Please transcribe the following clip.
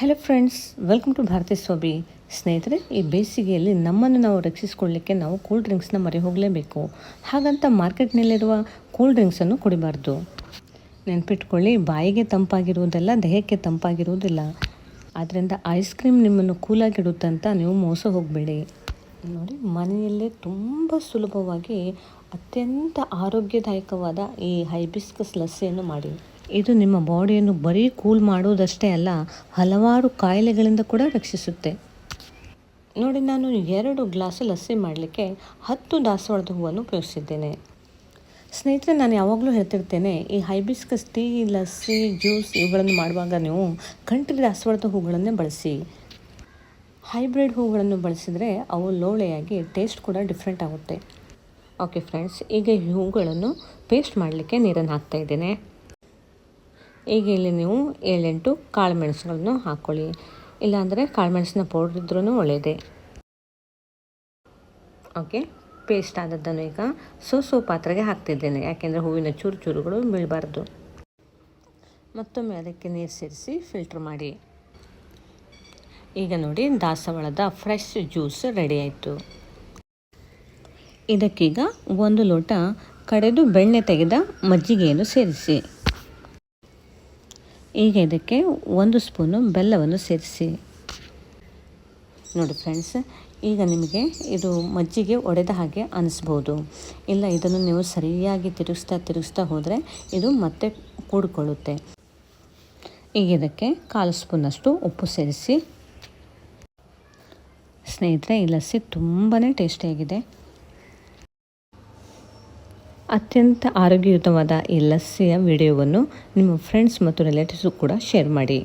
Hello friends welcome to Bharati ಸೋಬಿ ಸ್ನೇಹಿತರೆ ಈ ಬೇಸಿಗೆಯಲ್ಲಿ ನಮ್ಮನ್ನು ನಾವು ರಕ್ಷಿಸಿಕೊಳ್ಳಲಿಕ್ಕೆ ನಾವು ಕೂಲ್ ಡ್ರಿಂಕ್ಸ್ನ ಮರೆ ಹೋಗಲೇಬೇಕು. ಹಾಗಂತ ಮಾರ್ಕೆಟ್ನಲ್ಲಿರುವ ಕೂಲ್ ಡ್ರಿಂಕ್ಸನ್ನು ಕುಡಿಬಾರ್ದು. ನೆನ್ಪಿಟ್ಕೊಳ್ಳಿ, ಬಾಯಿಗೆ ತಂಪಾಗಿರುವುದಲ್ಲ, ದೇಹಕ್ಕೆ ತಂಪಾಗಿರುವುದಿಲ್ಲ. ಆದ್ದರಿಂದ ಐಸ್ ಕ್ರೀಮ್ ನಿಮ್ಮನ್ನು ಕೂಲಾಗಿಡುತ್ತಂತ ನೀವು ಮೋಸ ಹೋಗಬೇಡಿ. ನೋಡಿ, ಮನೆಯಲ್ಲೇ ತುಂಬ ಸುಲಭವಾಗಿ ಅತ್ಯಂತ ಆರೋಗ್ಯದಾಯಕವಾದ ಈ ಹೈಬಿಸ್ಕಸ್ ಲಸ್ಸೆಯನ್ನು ಮಾಡಿ. ಇದು ನಿಮ್ಮ ಬಾಡಿಯನ್ನು ಬರೀ ಕೂಲ್ ಮಾಡೋದಷ್ಟೇ ಅಲ್ಲ, ಹಲವಾರು ಕಾಯಿಲೆಗಳಿಂದ ಕೂಡ ರಕ್ಷಿಸುತ್ತೆ. ನೋಡಿ, ನಾನು ಎರಡು ಗ್ಲಾಸ್ ಲಸ್ಸಿ ಮಾಡಲಿಕ್ಕೆ ಹತ್ತು ದಾಸವಾಳದ ಹೂವನ್ನು ಉಪಯೋಗಿಸಿದ್ದೇನೆ. ಸ್ನೇಹಿತರೆ, ನಾನು ಯಾವಾಗಲೂ ಹೇಳ್ತಿರ್ತೇನೆ, ಈ ಹೈಬಿಸ್ಕಸ್ ಟೀ, ಲಸ್ಸಿ, ಜ್ಯೂಸ್ ಇವುಗಳನ್ನು ಮಾಡುವಾಗ ನೀವು ಕಂಟ್ರಿ ದಾಸವಾಳದ ಹೂಗಳನ್ನೇ ಬಳಸಿ. ಹೈಬ್ರಿಡ್ ಹೂಗಳನ್ನು ಬಳಸಿದರೆ ಅವು ಲೋಳೆಯಾಗಿ ಟೇಸ್ಟ್ ಕೂಡ ಡಿಫ್ರೆಂಟ್ ಆಗುತ್ತೆ. ಓಕೆ ಫ್ರೆಂಡ್ಸ್, ಈಗ ಈ ಹೂಗಳನ್ನು ಪೇಸ್ಟ್ ಮಾಡಲಿಕ್ಕೆ ನೀರನ್ನು ಹಾಕ್ತಾ ಇದ್ದೇನೆ. ಈಗ ಇಲ್ಲಿ ನೀವು ಏಳೆಂಟು ಕಾಳು ಮೆಣಸುಗಳನ್ನು ಹಾಕ್ಕೊಳ್ಳಿ ಇಲ್ಲಾಂದರೆ ಕಾಳು ಮೆಣಸಿನ ಪೌಡ್ರ್ ಇದ್ರೂ ಒಳ್ಳೆಯದೇ ಓಕೆ, ಪೇಸ್ಟ್ ಆದದ್ದನ್ನು ಈಗ ಸೊ ಸೊ ಪಾತ್ರೆಗೆ ಹಾಕ್ತಿದ್ದೇನೆ. ಯಾಕೆಂದರೆ ಹೂವಿನ ಚೂರು ಚೂರುಗಳು ಬೀಳಬಾರ್ದು. ಮತ್ತೊಮ್ಮೆ ಅದಕ್ಕೆ ನೀರು ಸೇರಿಸಿ ಫಿಲ್ಟ್ರ್ ಮಾಡಿ. ಈಗ ನೋಡಿ, ದಾಸವಾಳದ ಫ್ರೆಶ್ ಜ್ಯೂಸ್ ರೆಡಿ ಆಯಿತು. ಇದಕ್ಕೀಗ ಒಂದು ಲೋಟ ಕಡೆದು ಬೆಣ್ಣೆ ತೆಗೆದ ಮಜ್ಜಿಗೆಯನ್ನು ಸೇರಿಸಿ. ಈಗ ಇದಕ್ಕೆ ಒಂದು ಸ್ಪೂನು ಬೆಲ್ಲವನ್ನು ಸೇರಿಸಿ. ನೋಡಿ ಫ್ರೆಂಡ್ಸ್, ಈಗ ನಿಮಗೆ ಇದು ಮಜ್ಜಿಗೆ ಒಡೆದ ಹಾಗೆ ಅನಿಸ್ಬೋದು. ಇಲ್ಲ, ಇದನ್ನು ನೀವು ಸರಿಯಾಗಿ ತಿರುಗಿಸ್ತಾ ತಿರುಗಿಸ್ತಾ ಹೋದರೆ ಇದು ಮತ್ತೆ ಕೂಡಿಕೊಳ್ಳುತ್ತೆ. ಈಗ ಇದಕ್ಕೆ ಕಾಲು ಸ್ಪೂನಷ್ಟು ಉಪ್ಪು ಸೇರಿಸಿ. ಸ್ನೇಹಿತರೆ, ಈ ಲಸ್ಸಿ ತುಂಬಾ ಟೇಸ್ಟಿಯಾಗಿದೆ. ಅತ್ಯಂತ ಆರೋಗ್ಯಯುತವಾದ ಈ ಲಸ್ಸಿಯ ವಿಡಿಯೋವನ್ನು ನಿಮ್ಮ ಫ್ರೆಂಡ್ಸ್ ಮತ್ತು ರಿಲೇಟಿವ್ಸು ಕೂಡ ಶೇರ್ ಮಾಡಿ.